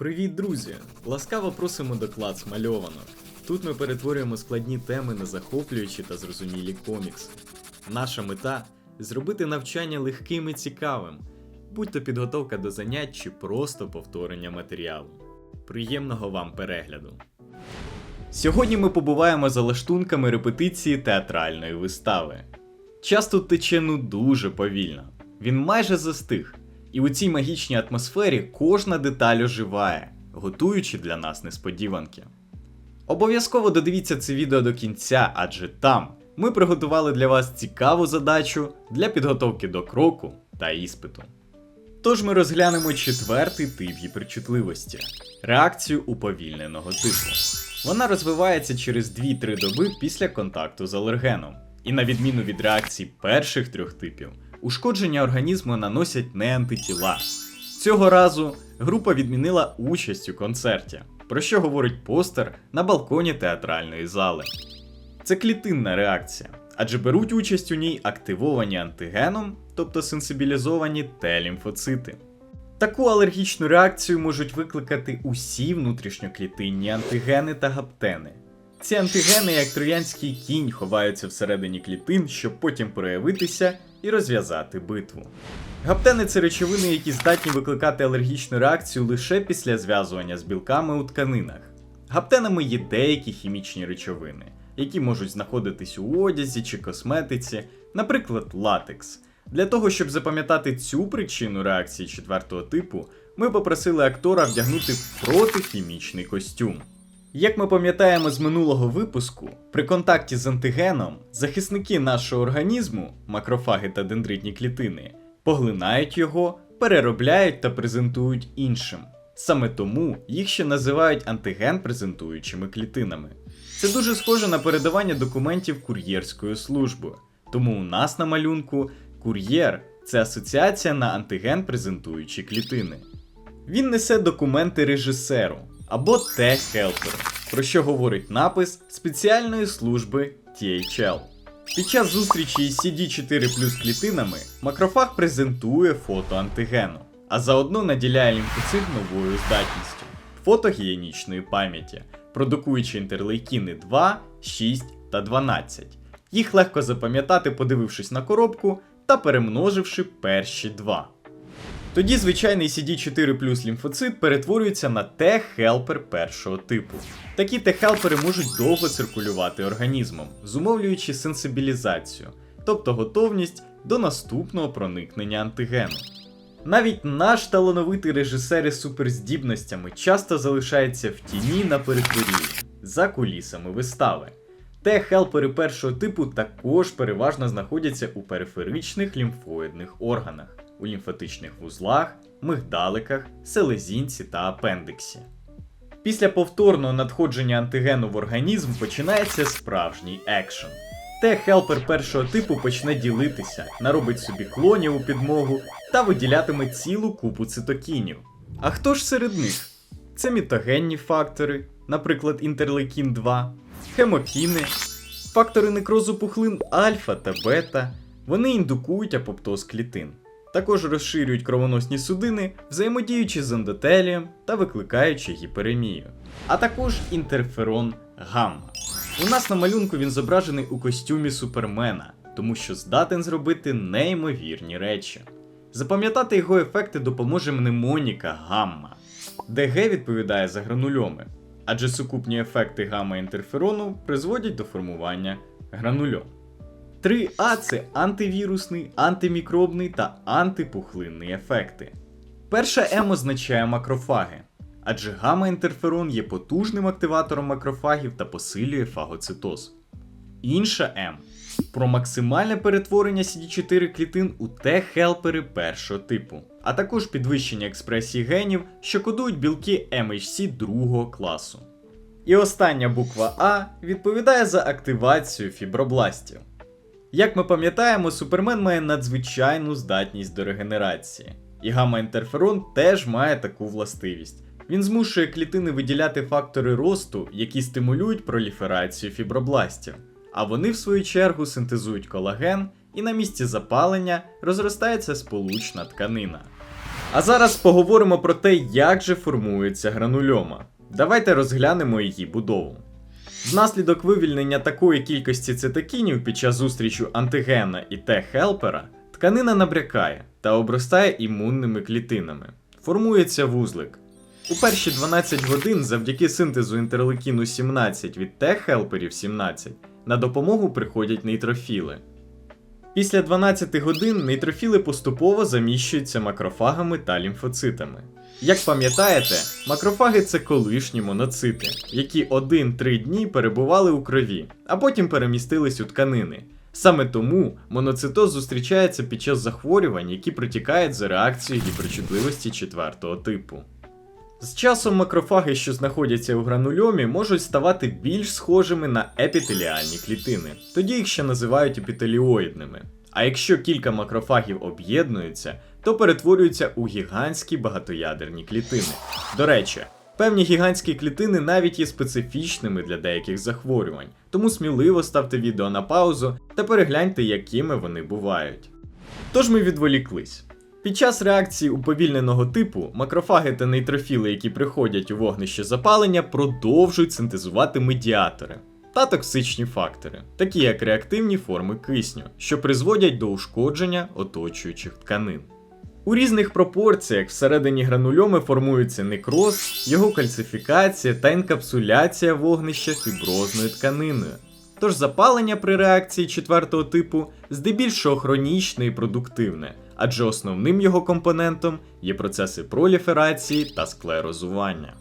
Привіт, друзі! Ласкаво просимо до клац мальованок. Тут ми перетворюємо складні теми на захоплюючі та зрозумілі комікси. Наша мета зробити навчання легким і цікавим, будь то підготовка до занять чи просто повторення матеріалу. Приємного вам перегляду! Сьогодні ми побуваємо за лаштунками репетиції театральної вистави. Час тут тече ну дуже повільно. Він майже застиг, і у цій магічній атмосфері кожна деталь оживає, готуючи для нас несподіванки. Обов'язково додивіться це відео до кінця, адже там ми приготували для вас цікаву задачу для підготовки до кроку та іспиту. Тож ми розглянемо четвертий тип гіперчутливості реакцію уповільненого типу. Вона розвивається через 2-3 доби після контакту з алергеном. І на відміну від реакцій перших трьох типів, ушкодження організму наносять не антитіла. Цього разу група відмінила участь у концерті, про що говорить постер на балконі театральної зали. Це клітинна реакція, адже беруть участь у ній активовані антигеном, тобто сенсибілізовані Т-лімфоцити. Таку алергічну реакцію можуть викликати усі внутрішньоклітинні антигени та гаптени. Ці антигени, як троянський кінь, ховаються всередині клітин, щоб потім проявитися і розв'язати битву. Гаптени це речовини, які здатні викликати алергічну реакцію лише після зв'язування з білками у тканинах. Гаптенами є деякі хімічні речовини, які можуть знаходитись у одязі чи косметиці, наприклад, латекс. Для того, щоб запам'ятати цю причину реакції четвертого типу, ми попросили актора вдягнути протихімічний костюм. Як ми пам'ятаємо з минулого випуску, при контакті з антигеном захисники нашого організму, макрофаги та дендритні клітини, поглинають його, переробляють та презентують іншим. Саме тому їх ще називають антиген-презентуючими клітинами. Це дуже схоже на передавання документів кур'єрською службою. Тому у нас на малюнку кур'єр це асоціація на антиген-презентуючі клітини. Він несе документи режисеру або Т-хелперу, про що говорить напис спеціальної служби THL. Під час зустрічі із CD4 плюс клітинами макрофаг презентує фото антигену, а заодно наділяє лімфоцит новою здатністю фотогієнічної пам'яті, продукуючи інтерлейкіни 2, 6 та 12. Їх легко запам'ятати, подивившись на коробку та перемноживши перші два. Тоді звичайний CD4 плюс лімфоцит перетворюється на Т-хелпер першого типу. Такі Т-хелпери можуть довго циркулювати організмом, зумовлюючи сенсибілізацію, тобто готовність до наступного проникнення антигену. Навіть наш талановитий режисер із суперздібностями часто залишається в тіні на периферії, за кулісами вистави. Т-хелпери першого типу також переважно знаходяться у периферичних лімфоїдних органах, у лімфатичних вузлах, мигдаликах, селезінці та апендиксі. Після повторного надходження антигену в організм починається справжній екшен. Т-хелпер першого типу почне ділитися, наробить собі клонів у підмогу та виділятиме цілу купу цитокінів. А хто ж серед них? Це мітогенні фактори, наприклад, інтерлейкін 2, хемокіни, фактори некрозу пухлин альфа та бета. Вони індукують апоптоз клітин. Також розширюють кровоносні судини, взаємодіючи з ендотелієм та викликаючи гіперемію. А також інтерферон гамма. У нас на малюнку він зображений у костюмі супермена, тому що здатен зробити неймовірні речі. Запам'ятати його ефекти допоможе мнемоніка гамма. ДГ відповідає за гранульоми, адже сукупні ефекти гамма-інтерферону призводять до формування гранульом. 3А це антивірусний, антимікробний та антипухлинний ефекти. Перша М означає макрофаги, адже гамма-інтерферон є потужним активатором макрофагів та посилює фагоцитоз. Інша М про максимальне перетворення CD4 клітин у Т-хелпери першого типу, а також підвищення експресії генів, що кодують білки MHC другого класу. І остання буква А відповідає за активацію фібробластів. Як ми пам'ятаємо, Супермен має надзвичайну здатність до регенерації, і гамма-інтерферон теж має таку властивість. Він змушує клітини виділяти фактори росту, які стимулюють проліферацію фібробластів, а вони, в свою чергу, синтезують колаген, і на місці запалення розростається сполучна тканина. А зараз поговоримо про те, як же формується гранульома. Давайте розглянемо її будову. Внаслідок вивільнення такої кількості цитокінів під час зустрічу антигена і Т-хелпера тканина набрякає та обростає імунними клітинами. Формується вузлик. У перші 12 годин завдяки синтезу інтерлейкіну 17 від Т-хелперів 17 на допомогу приходять нейтрофіли. Після 12 годин нейтрофіли поступово заміщуються макрофагами та лімфоцитами. Як пам'ятаєте, макрофаги це колишні моноцити, які 1-3 дні перебували у крові, а потім перемістились у тканини. Саме тому моноцитоз зустрічається під час захворювань, які протікають за реакцією гіперчутливості 4 типу. З часом макрофаги, що знаходяться у гранульомі, можуть ставати більш схожими на епітеліальні клітини, тоді їх ще називають епітеліоїдними. А якщо кілька макрофагів об'єднуються, то перетворюються у гігантські багатоядерні клітини. До речі, певні гігантські клітини навіть є специфічними для деяких захворювань, тому сміливо ставте відео на паузу та перегляньте, якими вони бувають. Тож ми відволіклись. Під час реакції уповільненого типу макрофаги та нейтрофіли, які приходять у вогнище запалення, продовжують синтезувати медіатори та токсичні фактори, такі як реактивні форми кисню, що призводять до ушкодження оточуючих тканин. У різних пропорціях всередині гранульоми формується некроз, його кальцифікація та інкапсуляція вогнища фіброзною тканиною. Тож запалення при реакції четвертого типу здебільшого хронічне і продуктивне, адже основним його компонентом є процеси проліферації та склерозування.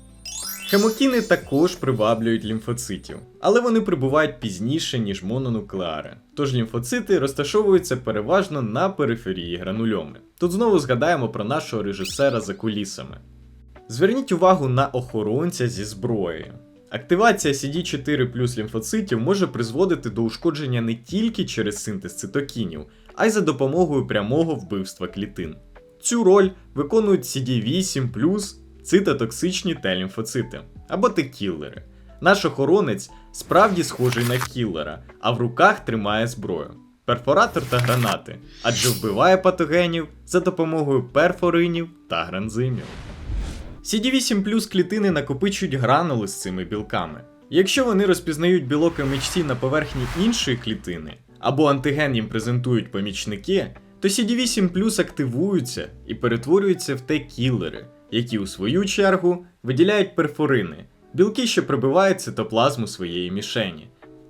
Хемокіни також приваблюють лімфоцитів, але вони прибувають пізніше, ніж мононуклеари. Тож лімфоцити розташовуються переважно на периферії гранульоми. Тут знову згадаємо про нашого режисера за кулісами. Зверніть увагу на охоронця зі зброєю. Активація CD4 плюс лімфоцитів може призводити до ушкодження не тільки через синтез цитокінів, а й за допомогою прямого вбивства клітин. Цю роль виконують CD8 цитотоксичні Т-лімфоцити або Т-кіллери. Наш охоронець справді схожий на кіллера, а в руках тримає зброю. Перфоратор та гранати, адже вбиває патогенів за допомогою перфоринів та гранзимів. CD8 плюс клітини накопичують гранули з цими білками. Якщо вони розпізнають білок MHC на поверхні іншої клітини, або антиген їм презентують помічники, то CD8 плюс активуються і перетворюються в Т-кілери, які у свою чергу виділяють перфорини, білки, що пробивають цитоплазму своєї мішені.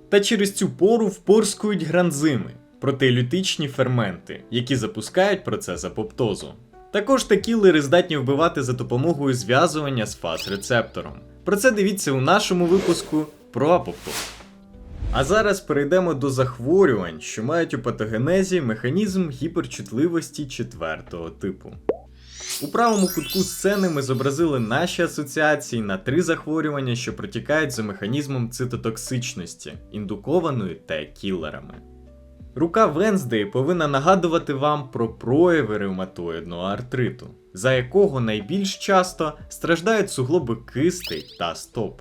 Та через цю пору впорскують гранзими, протейлютичні ферменти, які запускають процес апоптозу. Також текілери здатні вбивати за допомогою зв'язування з фаз-рецептором. Про це дивіться у нашому випуску про апоптоз. А зараз перейдемо до захворювань, що мають у патогенезі механізм гіперчутливості четвертого типу. У правому кутку сцени ми зобразили наші асоціації на три захворювання, що протікають за механізмом цитотоксичності, індукованої Т-кілерами. Рука Венздей повинна нагадувати вам про прояви ревматоїдного артриту, за якого найбільш часто страждають суглоби кистей та стоп.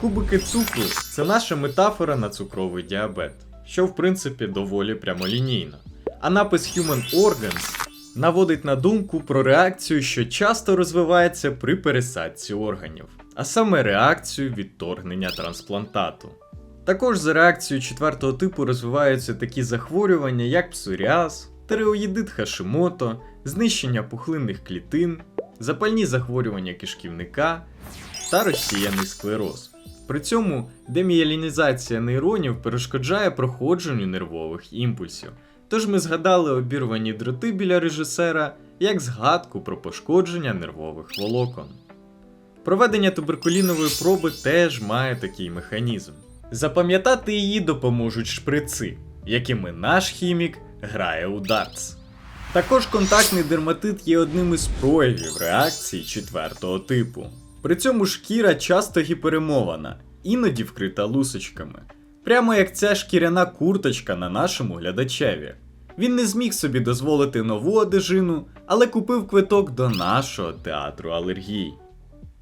Кубики цукру це наша метафора на цукровий діабет, що в принципі доволі прямолінійно. А напис Human Organs наводить на думку про реакцію, що часто розвивається при пересадці органів, а саме реакцію відторгнення трансплантату. Також за реакцією четвертого типу розвиваються такі захворювання, як псоріаз, тиреоїдит Хашимото, знищення пухлинних клітин, запальні захворювання кишківника та розсіяний склероз. При цьому деміелінізація нейронів перешкоджає проходженню нервових імпульсів. Тож ми згадали обірвані дроти біля режисера як згадку про пошкодження нервових волокон. Проведення туберкулінової проби теж має такий механізм. Запам'ятати її допоможуть шприци, якими наш хімік грає у дартс. Також контактний дерматит є одним із проявів реакції четвертого типу. При цьому шкіра часто гіперемована, іноді вкрита лусочками. Прямо як ця шкіряна курточка на нашому глядачеві. Він не зміг собі дозволити нову одежину, але купив квиток до нашого театру алергій.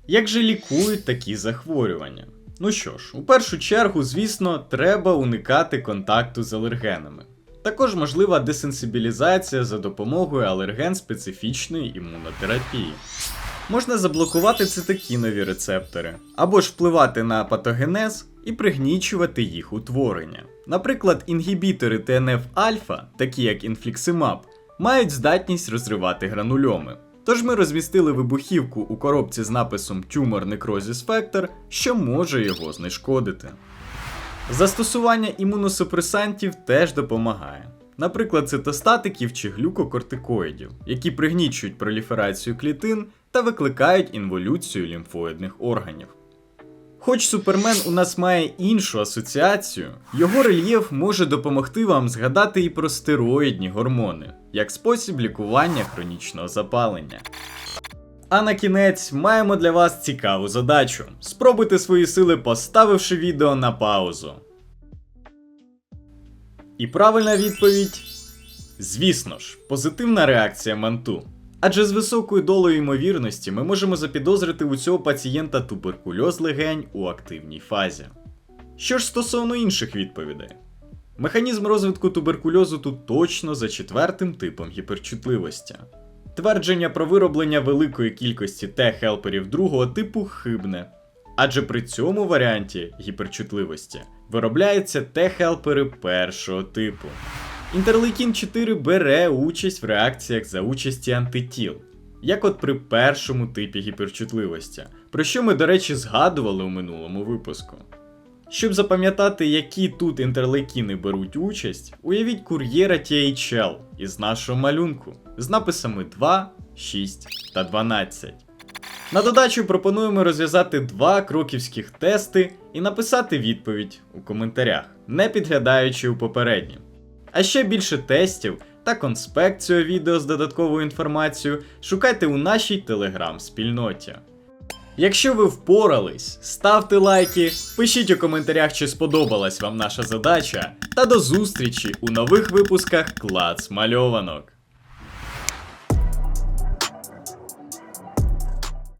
Як же лікують такі захворювання? Ну що ж, у першу чергу, звісно, треба уникати контакту з алергенами. Також можлива десенсибілізація за допомогою алерген-специфічної імунотерапії. Можна заблокувати цитокінові рецептори, або ж впливати на патогенез і пригнічувати їх утворення. Наприклад, інгібітори ТНФ-альфа, такі як інфліксимаб, мають здатність розривати гранульоми. Тож ми розмістили вибухівку у коробці з написом Tumor Necrosis Factor, що може його знешкодити. Застосування імуносупресантів теж допомагає. Наприклад, цитостатиків чи глюкокортикоїдів, які пригнічують проліферацію клітин та викликають інволюцію лімфоїдних органів. Хоч Супермен у нас має іншу асоціацію, його рельєф може допомогти вам згадати і про стероїдні гормони, як спосіб лікування хронічного запалення. А на кінець маємо для вас цікаву задачу. Спробуйте свої сили, поставивши відео на паузу. І правильна відповідь. Звісно ж, позитивна реакція манту. Адже з високою долею ймовірності ми можемо запідозрити у цього пацієнта туберкульоз легень у активній фазі. Що ж стосовно інших відповідей, механізм розвитку туберкульозу тут точно за четвертим типом гіперчутливості. Твердження про вироблення великої кількості Т-хелперів другого типу хибне, адже при цьому варіанті гіперчутливості виробляються Т-хелпери першого типу. Інтерлейкін 4 бере участь в реакціях за участі антитіл, як от при першому типі гіперчутливості, про що ми, до речі, згадували у минулому випуску. Щоб запам'ятати, які тут інтерлейкіни беруть участь, уявіть кур'єра THL із нашого малюнку з написами 2, 6 та 12. На додачу пропонуємо розв'язати два кроківських тести і написати відповідь у коментарях, не підглядаючи у попередні. А ще більше тестів та конспект цього відео з додатковою інформацією шукайте у нашій телеграм-спільноті. Якщо ви впорались, ставте лайки, пишіть у коментарях, чи сподобалась вам наша задача, та до зустрічі у нових випусках Клац Мальованок.